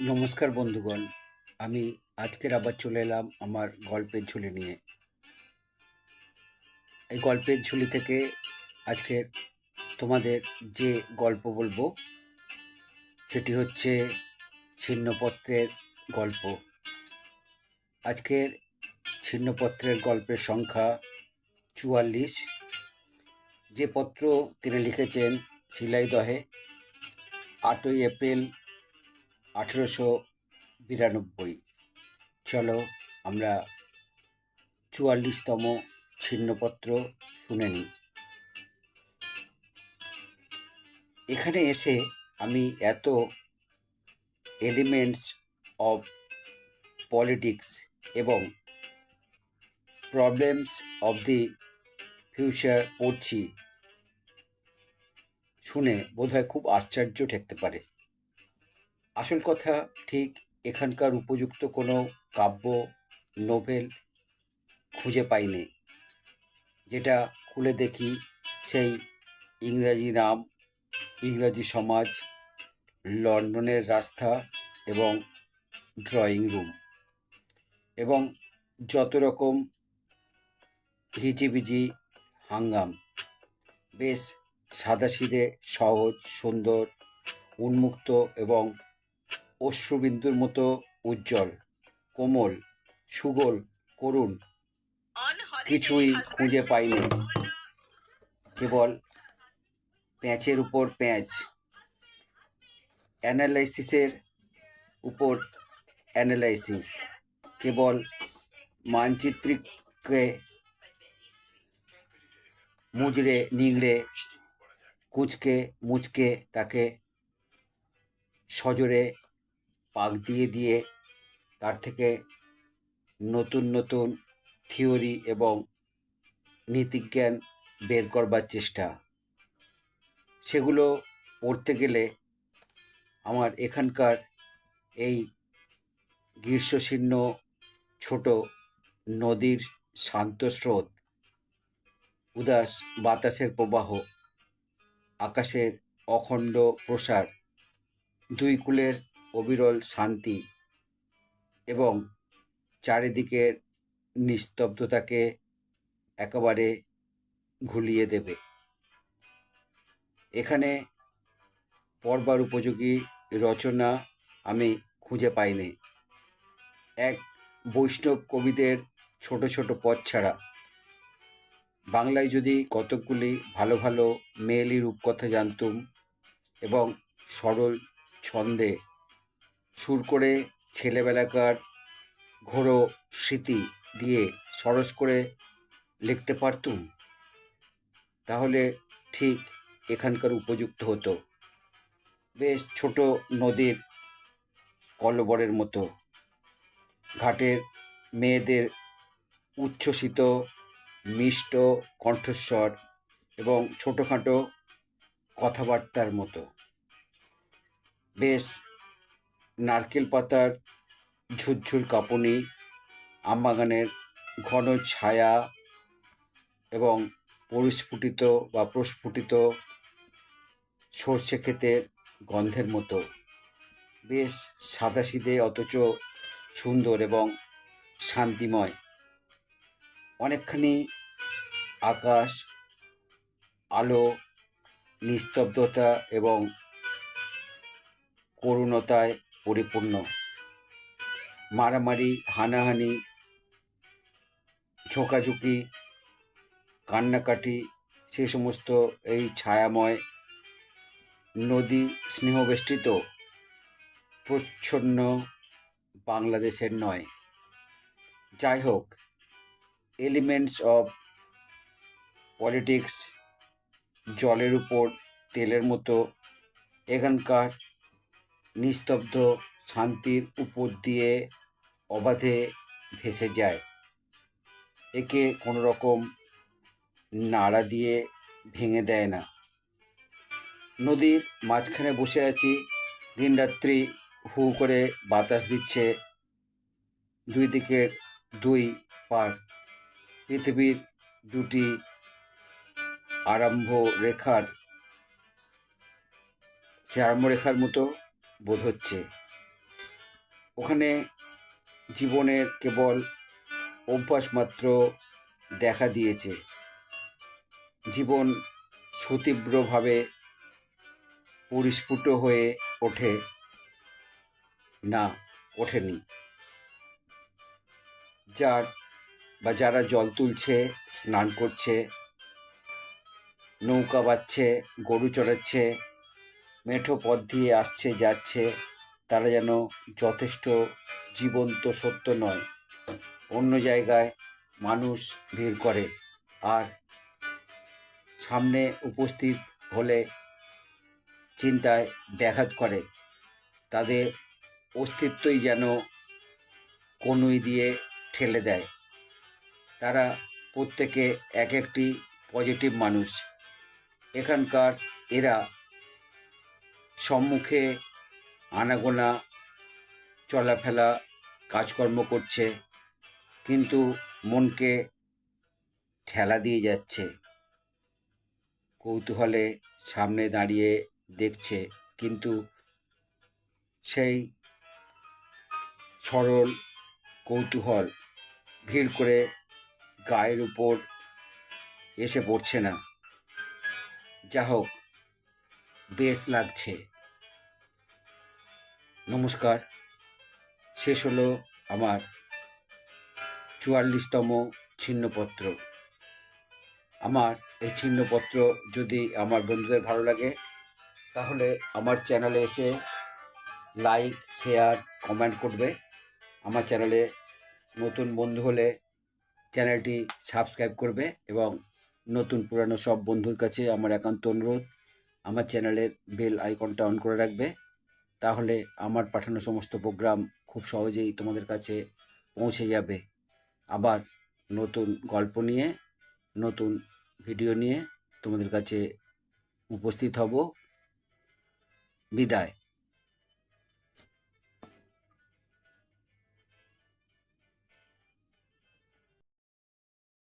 নমস্কার বন্ধুগণ, আমি আজকের আবার চলে এলাম আমার গল্পের ঝুলি নিয়ে। এই গল্পের ঝুলি থেকে আজকের তোমাদের যে গল্প বলব, সেটি হচ্ছে ছিন্নপত্রের গল্প। আজকের ছিন্নপত্রের গল্পের সংখ্যা চুয়াল্লিশ। যে পত্র তিনি লিখেছেন শিলাইদহে আটই এপ্রিল আঠেরোশো বিরানব্বই। চলো আমরা চুয়াল্লিশতম ছিন্নপত্র শুনে নিই। এখানে এসে আমি এত এলিমেন্টস অফ পলিটিক্স এবং প্রবলেমস অফ দি ফিউচার পড়ছি, শুনে বোধহয় খুব আশ্চর্য ঠেকতে পারে। আসল কথা, ঠিক এখানকার উপযুক্ত কোনো কাব্য নোভেল খুঁজে পাইনি। যেটা খুলে দেখি সেই ইংরাজি নাম, ইংরাজি সমাজ, লন্ডনের রাস্তা এবং ড্রয়িং রুম। এবং যত রকম হিজিবিজি হাঙ্গাম, বেশ সাদাসিধে, সহজ, সুন্দর, উন্মুক্ত এবং অশ্রুবিন্দুর মতো উজ্জ্বল, কোমল, সুগল, করুণ, কিছুই খুঁজে পাইনি। কেবল প্যাঁচের উপর প্যাঁচ। অ্যানালাইসিসের উপর অ্যানালাইসিস। কেবল মানচিত্রিককে মুজড়ে, নিংড়ে, কুচকে, মুচকে তাকে সজোরে পাক দিয়ে দিয়ে তার থেকে নতুন নতুন থিওরি এবং নীতিজ্ঞান বের করবার চেষ্টা। সেগুলো পড়তে গেলে আমার এখানকার এই গ্রীষ্মশীর্ণ ছোট নদীর শান্ত স্রোত, উদাস বাতাসের প্রবাহ, আকাশের অখণ্ড প্রসার, দুই কূলের অবিরল শান্তি এবং চারিদিকের নিস্তব্ধতাকে একেবারে ঘুলিয়ে দেবে। এখানে পড়বার উপযোগী রচনা আমি খুঁজে পাইনি। এক বৈষ্ণব কবিদের ছোট ছোট পথ ছাড়া। বাংলায় যদি কতকগুলি ভালো ভালো মেয়েলি রূপকথা জানতুম এবং সরল ছন্দে সুর করে ছেলেবেলাকার ঘোরো স্মৃতি দিয়ে সরস করে লিখতে পারতুম? তাহলে ঠিক এখানকার উপযুক্ত হতো। বেশ ছোট নদীর কলবরের মতো। ঘাটের মেয়েদের উচ্ছ্বসিত মিষ্ট কণ্ঠস্বর এবং ছোটোখাটো কথাবার্তার মতো। বেশ নারকেল পাতার ঝুরঝুর কাঁপুনি আমবাগানের ঘন ছায়া এবং পরিস্ফুটিত বা প্রস্ফুটিত সর্ষে ক্ষেতের গন্ধের মতো। বেশ সাদাসিধে অথচ সুন্দর এবং শান্তিময়। অনেকখানি আকাশ, আলো, নিস্তব্ধতা এবং করুণতায় পরিপূর্ণ। মারামারি, হানাহানি, ঝোঁকাঝুঁকি, কান্নাকাটি, সে সমস্ত এই ছায়াময় নদী স্নেহবেষ্টিত প্রচ্ছন্ন বাংলাদেশের নয়। যাই হোক এলিমেন্টস অফ পলিটিক্স জলের উপর তেলের মতো, এখানকার নিস্তব্ধ শান্তির উপর দিয়ে অবাধে ভেসে যায়। একে কোনো রকম নাড়া দিয়ে ভেঙে দেয় না। নদীর মাঝখানে বসে আছি, দিনরাত্রি হু করে বাতাস দিচ্ছে দুই দিকের দুই পার। পৃথিবীর দুটি আরম্ভ রেখার চার্মরেখার মতো বোধ হচ্ছে। ওখানে জীবনের কেবল অভ্যাস মাত্র দেখা দিয়েছে। জীবন সুতীব্রভাবে পরিস্ফুট হয়ে ওঠে। না, ওঠেনি। যার বা যারা জল তুলছে, স্নান করছে, নৌকা বাচ্ছে গরু চড়াচ্ছে মেঠো পথ দিয়ে আসছে যাচ্ছে, তারা যেন যথেষ্ট জীবন্ত সত্য নয়। অন্য জায়গায় মানুষ ভিড় করে। আর সামনে উপস্থিত হলে চিন্তায় ব্যাঘাত করে। তাদের অস্তিত্বই যেন কনুই দিয়ে ঠেলে দেয়। তারা প্রত্যেকে এক একটি পজিটিভ মানুষ। এখানকার এরা সম্মুখে আনাগোনা, চলাফেরা, কাজকর্ম করছে, কিন্তু মনকে ঠেলা দিয়ে যাচ্ছে। কৌতূহলে সামনে দাঁড়িয়ে দেখছে, কিন্তু সেই সরল কৌতূহল ভিড় করে গায়ের উপর এসে পড়ছে না। যা হোক বেশ লাগছে। নমস্কার। শেষ হলো আমার চুয়াল্লিশতম ছিন্নপত্র। আমার এই ছিন্নপত্র যদি আমার বন্ধুদের ভালো লাগে, তাহলে আমার চ্যানেলে এসে লাইক, শেয়ার, কমেন্ট করবে। আমার চ্যানেলে নতুন বন্ধু হলে চ্যানেলটি সাবস্ক্রাইব করবে এবং নতুন পুরানো সব বন্ধুর কাছে আমার একান্ত অনুরোধ, আমার চ্যানেলের বেল আইকনটা অন করে রাখবে। তাহলে আমার পাঠানো সমস্ত প্রোগ্রাম খুব সহজেই তোমাদের কাছে পৌঁছে যাবে। আবার নতুন গল্প নিয়ে, নতুন ভিডিও নিয়ে তোমাদের কাছে উপস্থিত হব। বিদায়।